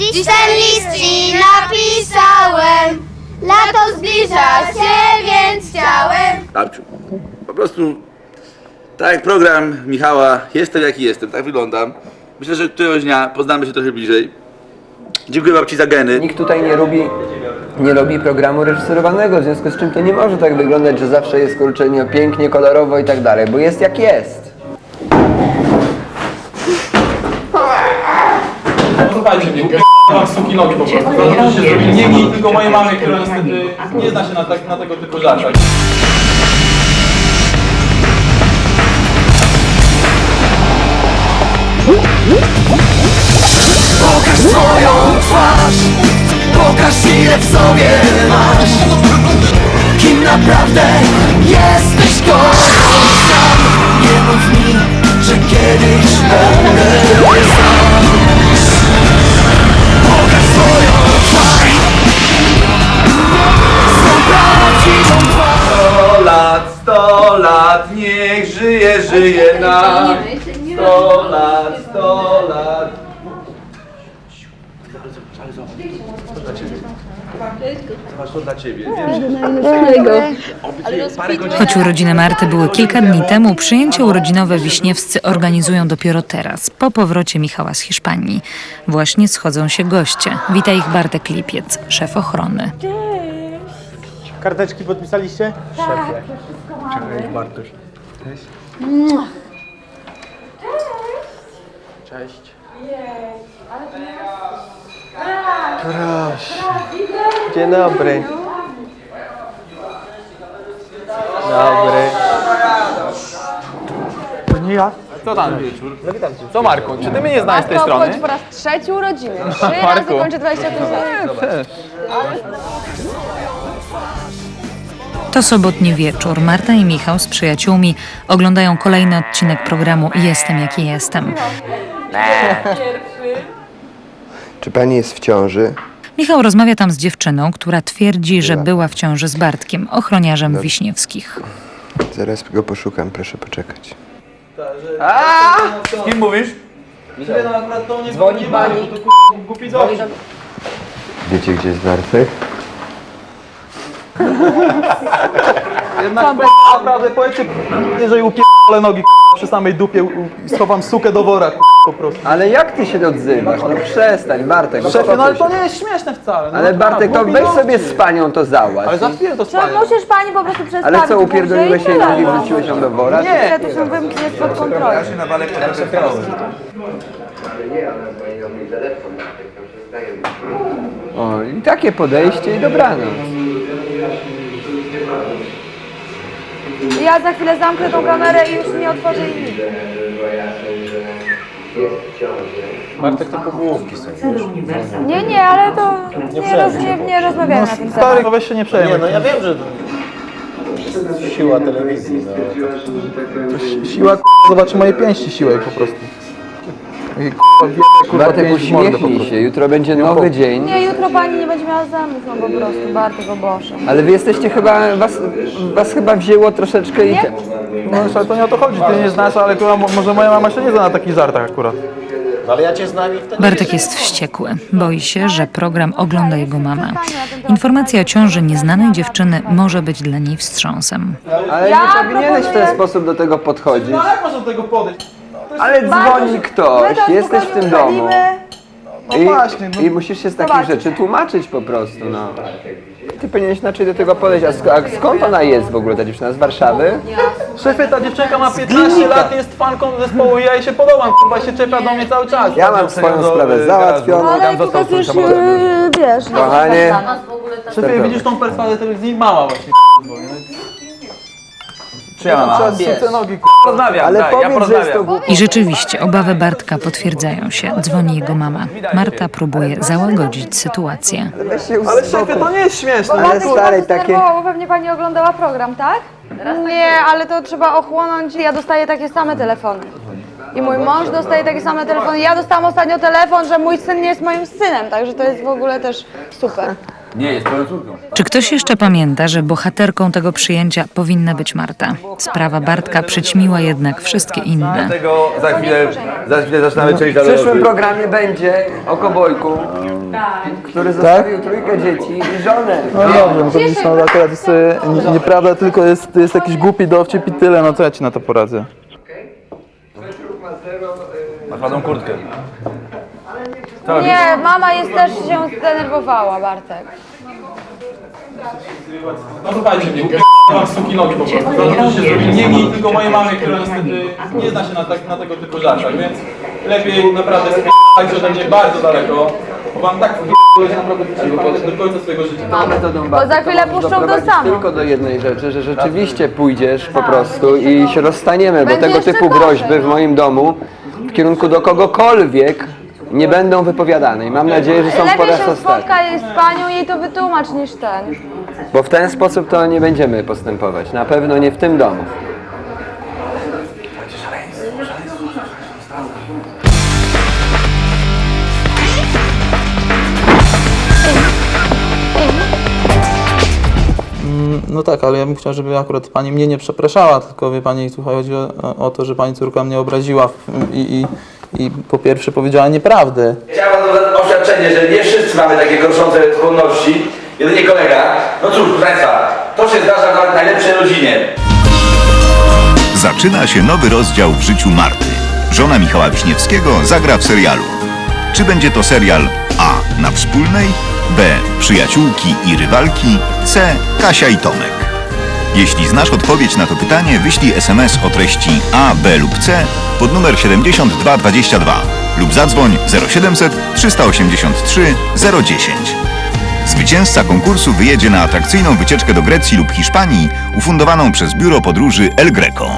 Dziś ten list ci napisałem. Lato zbliża się, więc chciałem. Babciu, po prostu tak jak program Michała, jestem jaki jestem, tak wyglądam. Myślę, że któregoś dnia poznamy się trochę bliżej. Dziękuję babci za geny. Nikt tutaj nie robi, nie robi programu reżyserowanego, w związku z czym to nie może tak wyglądać, że zawsze jest kurczę nie, pięknie, kolorowo i tak dalej, bo jest jak jest. Słuchajcie mnie, mam suki nogi po prostu. Zaraz się zrobi nie mi, tylko mojej mamie, która niestety nie zna się na, tak, na tego typu żartach. Pokaż swoją twarz. Pokaż ile w sobie masz. Kim naprawdę jesteś kocham. Sam Nie mów mi, że kiedyś będę sam żyje, żyje nam. 100 lat, 100 lat. Zobacz, to dla ciebie. Choć urodziny Marty były kilka dni temu, przyjęcie urodzinowe Wiśniewscy organizują dopiero teraz, po powrocie Michała z Hiszpanii. Właśnie schodzą się goście. Wita ich Bartek Lipiec, szef ochrony. Karteczki podpisaliście? Dzień dobry. Dobry. Nie ja. Co tam wieczór? Co Marku, czy ty mnie nie znałeś z tej Marko strony? obchodzi po raz trzeci urodziny. Trzy razy Marku. kończy 25 lat. To sobotni wieczór. Marta i Michał z przyjaciółmi oglądają kolejny odcinek programu Jestem jaki jestem. Czy pani jest w ciąży? Michał rozmawia tam z dziewczyną, która twierdzi, że była w ciąży z Bartkiem, ochroniarzem Wiśniewskich. Zaraz go poszukam, proszę poczekać. Z kim mówisz? Dzwoni pani. Wiecie, gdzie jest Bartek? Jednak k***a, naprawdę powiedzcie, jeżeli upierdolę nogi k***a, przy samej dupie u- i schowam sukę do wora k***a, po prostu. Ale jak ty się odzywasz? No przestań, Bartek. Szefie, no ale to się. nie jest śmieszne wcale. No, Ale Bartek, to głupi weź nogi. sobie z panią to załatw. Ale za chwilę to Czy spanie. musisz pani po prostu przestawić Ale co, upierdoliłeś tyle, nogi, no. wrzuciłeś ją do wora? Nie, to się wymknie spod kontroli. O, i takie podejście i dobranoc. Ja za chwilę zamknę tą kamerę i już nie otworzę jej. Bartek to pogłówki są. Nie, nie, ale to nie, roz, nie, nie rozmawiamy na ten Stary, temat. no weź się nie przejmuj. no ja wiem, że siła telewizji, no. Siła k***a, zobaczy moje pięści siłę po prostu. I kurwa, Bartek, pięści w mordę po uśmiechnij prostu. się, jutro będzie nowy dzień. Nie, jutro pani nie będzie miała zębów, no po prostu, Bartek, o Boże. Ale wy jesteście chyba, was, was chyba wzięło troszeczkę i... Nie? No ale to nie o to chodzi, ty nie znasz, ale kurwa, mo- może moja mama się nie zna na takich żartach akurat. No, ale ja cię znam i wtedy... Bartek jest wściekły. Boi się, że program ogląda jego mama. Informacja o ciąży nieznanej dziewczyny może być dla niej wstrząsem. Ale Ja nie powinieneś w ten sposób do tego podchodzić. No ale jak można do tego podejść? Ale dzwoni ktoś, My to jesteś w tym domu. No I, właśnie, no. I musisz się z takich rzeczy tłumaczyć po prostu, no. Ty powinieneś inaczej do tego podejść. A, sk- a skąd ona jest w ogóle, ta dziewczyna? Z Warszawy? Szefie, ta dziewczynka ma 15 lat, jest fanką zespołu i ja jej się podobam, kurwa się czepia do mnie cały czas. Ja mam swoją do, sprawę y, załatwioną. garażu. Ale swój już, yy, wiesz, no. Kochanie, Szefie, widzisz tą perswadę telewizji? Mama właśnie ja nogi, ale powiedz, że jest to głupie. I rzeczywiście obawy Bartka potwierdzają się. Dzwoni jego mama. Marta próbuje załagodzić sytuację. Weź się Ale szefie, to nie jest śmieszne. Ale stary, takie- bo pewnie pani oglądała program, tak? Nie, ale to trzeba ochłonąć. Ja dostaję takie same telefony. I mój mąż dostaje takie same telefony. Ja dostałam ostatnio telefon, że mój syn nie jest moim synem, także to jest w ogóle też super. Nie, jest córką. Czy ktoś jeszcze pamięta, że bohaterką tego przyjęcia powinna być Marta? Sprawa Bartka przyćmiła jednak wszystkie inne. Dlatego za chwilę, za chwilę zaczynamy część W przyszłym programie będzie o kobojku, który zostawił trójkę dzieci i żonę. No dobrze, no to widzisz, no akurat jest e, nie- nieprawda, tylko jest, jest jakiś głupi dowcip i tyle, no to ja ci na to poradzę. Masz ładną kurtkę. Nie, mama jest też się zdenerwowała, Bartek. No słuchajcie mnie, mam suki nogi po prostu. Za się zrobi nie mi, tylko mojej mamie, która niestety nie zna się na, tak, na tego typu żartach, więc lepiej naprawdę spierdajcie ode mnie bardzo daleko, bo wam tak że naprawdę do końca swojego życia. Metodą Bo za chwilę puszczą to samo. tylko do jednej rzeczy, że rzeczywiście pójdziesz po prostu i się rozstaniemy, bo Będzie tego jeszcze typu gorzej, groźby w no. moim domu w kierunku do kogokolwiek nie będą wypowiadane i mam nadzieję, że są po Lepiej raz się ostatni. spotkaj z panią i jej to wytłumacz niż ten. Bo w ten sposób to nie będziemy postępować. Na pewno nie w tym domu. No tak, ale ja bym chciał, żeby akurat pani mnie nie przepraszała, tylko wie pani, tu chodzi o, o to, że pani córka mnie obraziła w- i, i, i po pierwsze powiedziała nieprawdę. Chciałem wam dać oświadczenie, że nie wszyscy mamy takie gorszące skłonności. Jedynie kolega. No cóż, proszę Państwa, to się zdarza nawet w najlepszej rodzinie. Zaczyna się nowy rozdział w życiu Marty. Żona Michała Wiśniewskiego zagra w serialu. Czy będzie to serial A. Na wspólnej, B. Przyjaciółki i rywalki, C. Kasia i Tomek? Jeśli znasz odpowiedź na to pytanie, wyślij SMS o treści A, B lub C pod numer 7222 lub zadzwoń 0700 383 010. Zwycięzca konkursu wyjedzie na atrakcyjną wycieczkę do Grecji lub Hiszpanii ufundowaną przez Biuro Podróży El Greco.